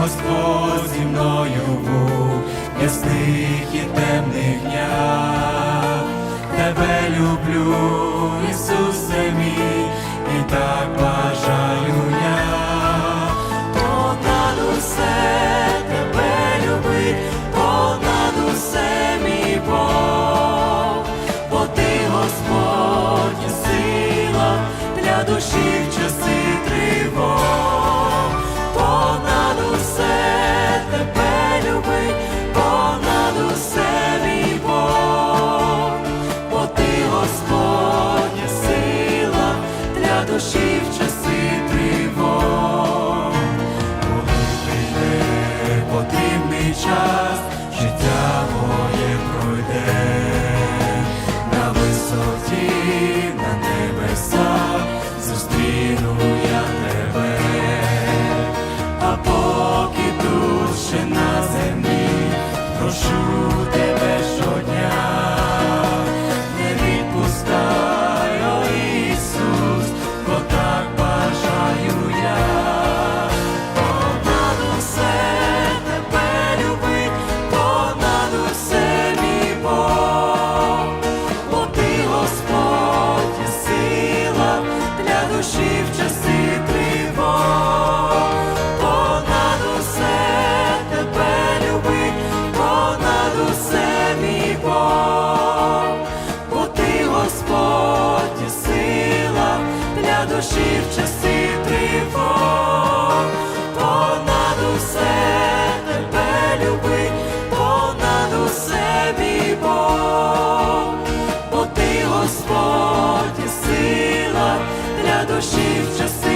Господь зі мною був ясних і темних днях, тебе люблю, Ісус. душі в часи тривог, понад усе тебе любить, понад усе мій Бог, бо ти, Господь, сила для душі в часи тривог. just